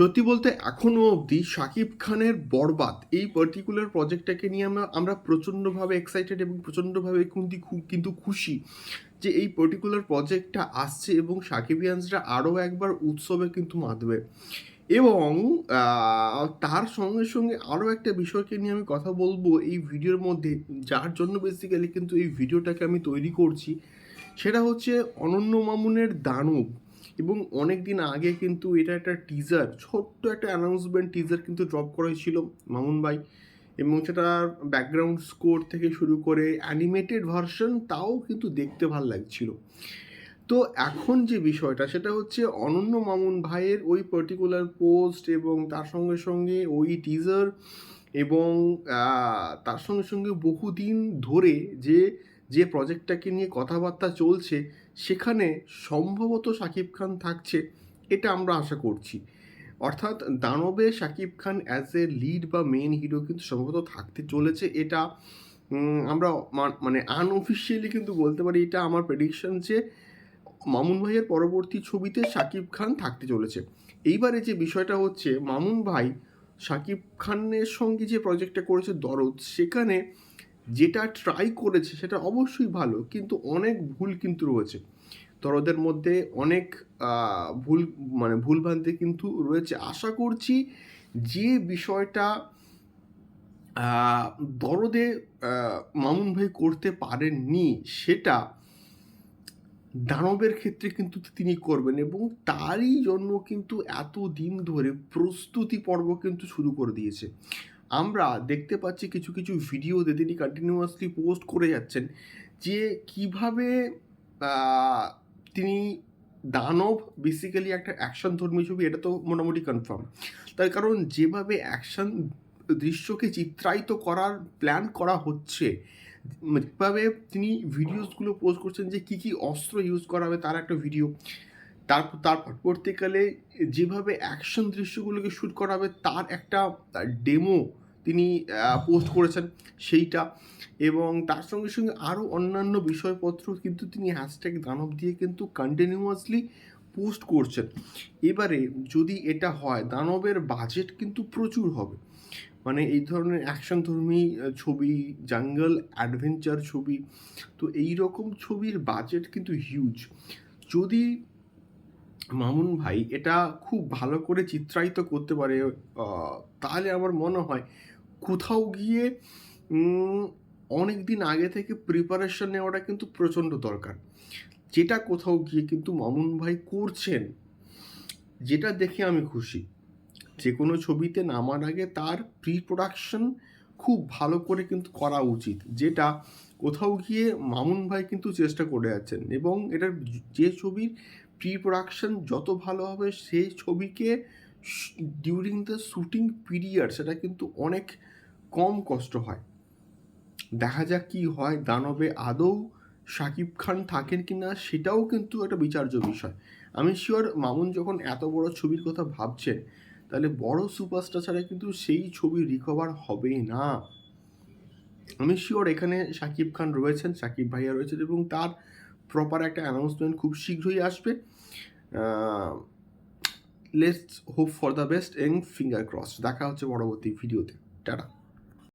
সত্যি বলতে এখনও অবধি শাকিব খানের বরবাদ এই পার্টিকুলার প্রজেক্টটাকে নিয়ে আমরা আমরা প্রচণ্ডভাবে এক্সাইটেড এবং প্রচণ্ডভাবে কিন্তু কিন্তু খুশি যে এই পার্টিকুলার প্রজেক্টটা আসছে এবং সাকিবিয়ানসরা আরও একবার উৎসবে কিন্তু মাতবে। এবং তার সঙ্গে সঙ্গে আরও একটা বিষয়কে নিয়ে আমি কথা বলব এই ভিডিওর মধ্যে, যার জন্য বেসিক্যালি কিন্তু এই ভিডিওটাকে আমি তৈরি করছি। সেটা হচ্ছে অনন্য মামুনের দানব। এবং অনেক দিন আগে কিন্তু এটা একটা টিজার ছোট্ট একটা অ্যানাউন্সমেন্ট টিজার কিন্তু ড্রপ করা হয়েছিল মামুন ভাই এবং সেটার ব্যাকগ্রাউন্ড স্কোর থেকে শুরু করে অ্যানিমেটেড ভার্সন তাও কিন্তু দেখতে ভালো লাগছিল। তো এখন যে বিষয়টা, সেটা হচ্ছে অনন্য মামুন ভাইয়ের ওই পার্টিকুলার পোস্ট এবং তার সঙ্গে সঙ্গে ওই টিজার এবং তার সঙ্গে সঙ্গে বহুদিন ধরে যে যে প্রজেক্টটাকে নিয়ে কথাবার্তা চলছে, সেখানে সম্ভবত শাকিব খান থাকছে, এটা আমরা আশা করছি। অর্থাৎ দানবে Shakib Khan as a lead বা মেন হিরো কিন্তু সম্ভবত থাকতে চলেছে, এটা আমরা মানে আনঅফিসিয়ালি কিন্তু বলতে পারি, এটা আমার প্রেডিকশন যে মামুন ভাইয়ের পরবর্তী ছবিতে শাকিব খান থাকতে চলেছে। এইবারে যে বিষয়টা হচ্ছে, মামুন ভাই শাকিব খানের সঙ্গে যে প্রজেক্টটা করেছে দরদ, সেখানে যেটা ট্রাই করেছে সেটা অবশ্যই ভালো, কিন্তু অনেক ভুল কিন্তু রয়েছে। দরদের মধ্যে অনেক ভুল মানে ভুলভ্রান্তি কিন্তু রয়েছে। আশা করছি যে বিষয়টা দরদে মামুন ভাই করতে পারেননি, সেটা দানবের ক্ষেত্রে কিন্তু তিনি করবেন এবং তারই জন্য কিন্তু এত দিন ধরে প্রস্তুতি পর্ব কিন্তু শুরু করে দিয়েছে। আমরা দেখতে পাচ্ছি কিছু কিছু ভিডিওতে তিনি কন্টিনিউয়াসলি পোস্ট করে যাচ্ছেন, যে কীভাবে তিনি দানব বেসিক্যালি একটা অ্যাকশন ধর্মী ছবি, এটা তো মোটামুটি কনফার্ম তার কারণ যেভাবে অ্যাকশন দৃশ্যকে চিত্রায়িত করার প্ল্যান করা হচ্ছে, যেভাবে তিনি ভিডিওসগুলো পোস্ট করছেন যে কী কী অস্ত্র ইউজ করা হবে তার একটা ভিডিও তার তার পরবর্তীকালে যেভাবে অ্যাকশন দৃশ্যগুলোকে শ্যুট করা হবে তার একটা ডেমো তিনি পোস্ট করেছেন সেইটা। এবং তার সঙ্গে সঙ্গে আরও অন্যান্য বিষয়পত্র কিন্তু তিনি হ্যাশট্যাগ দানব দিয়ে কিন্তু কন্টিনিউয়াসলি পোস্ট করছেন। এবারে যদি এটা হয়, দানবের বাজেট কিন্তু প্রচুর হবে। মানে এই ধরনের অ্যাকশন ধর্মী ছবি জাঙ্গল অ্যাডভেঞ্চার ছবি, তো এই রকম ছবির বাজেট কিন্তু হিউজ যদি মামুন ভাই, এটা খুব ভালো করে চিত্রায়িত করতে পারে তাহলে আমার মনে হয় কোথাও গিয়ে অনেক দিন আগে থেকে প্রিপারেশন নেওয়াটা কিন্তু প্রচণ্ড দরকার। যেটা কোথাও গিয়ে কিন্তু মামুন ভাই করছেন, যেটা দেখে আমি খুশি। যে কোনো ছবিতে নামার আগে তার প্রি প্রোডাকশন খুব ভালো করে কিন্তু করা উচিত, যেটা কোথাও গিয়ে মামুন ভাই কিন্তু চেষ্টা করে যাচ্ছেন এবং এটার যে ছবির প্রি প্রোডাকশন যত ভালো হবে, সেই ছবিকে ডিউরিং দ্য শুটিং পিরিয়ড সেটা কিন্তু অনেক কম কষ্ট হয়। দেখা যাক কি হয়, দানবে আদৌ শাকিব খান থাকেন কি না সেটাও কিন্তু একটা বিচার্য বিষয়। আমি শিওর মামুন যখন এত বড় ছবির কথা ভাবছেন, তাহলে বড় সুপারস্টার ছাড়া কিন্তু সেই ছবি রিকভার হবেই না। আমি শিওর এখানে শাকিব খান রয়েছেন, শাকিব ভাইয়া রয়েছেন এবং তার প্রপার একটা অ্যানাউন্সমেন্ট খুব শীঘ্রই আসবে। Let's hope for the best and finger cross দেখা হচ্ছে পরবর্তী ভিডিওতে টাটা।